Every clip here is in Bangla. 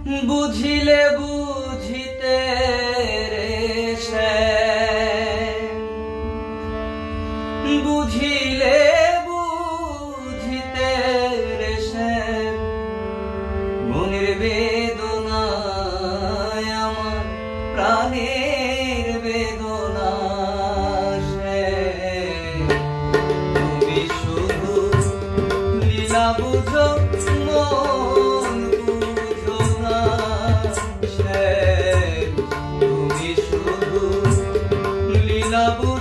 বুঝিলে বুঝিতে বুঝিলে বুঝিতে মনের বেদনায় আমার প্রাণের বেদনা তুমি শুধু লীলা বুঝো Prabhu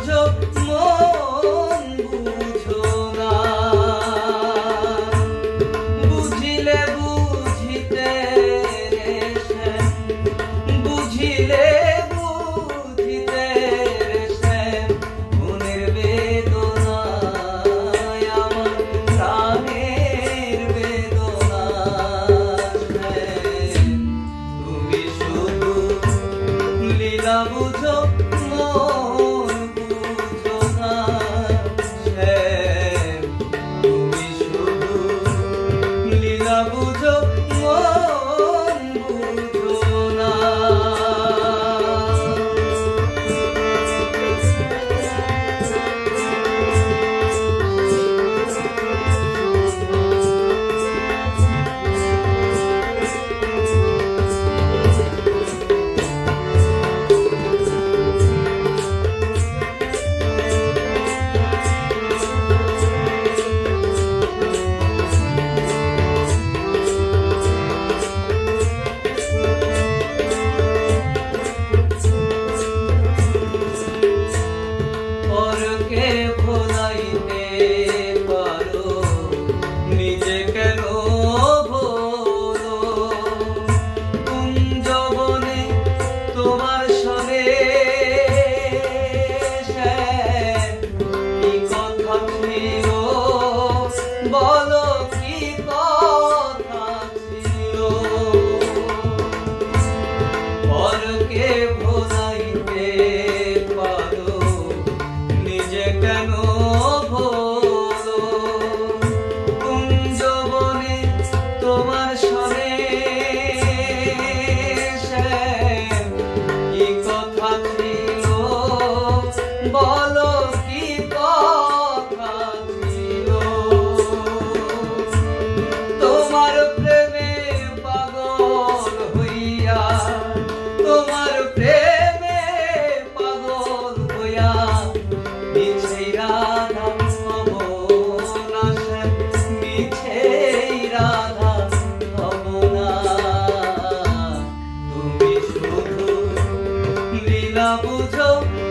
Ch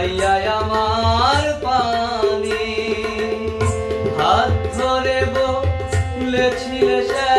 চাইয়া আমার পানি। হাত ধরে বলেছিলে সে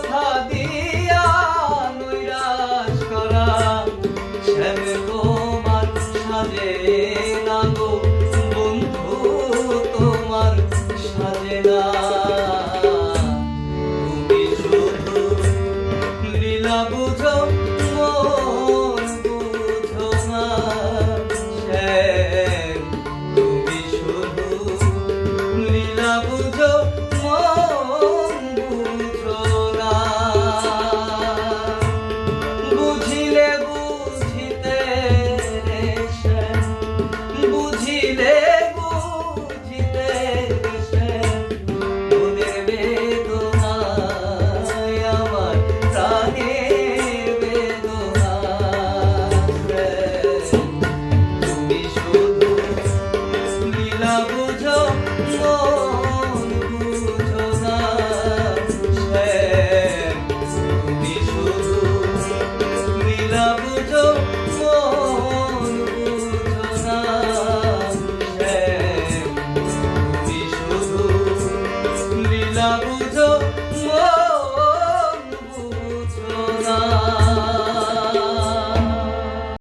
কথা দিয়া নৈরাশ সাজে না বন্ধু সাজে না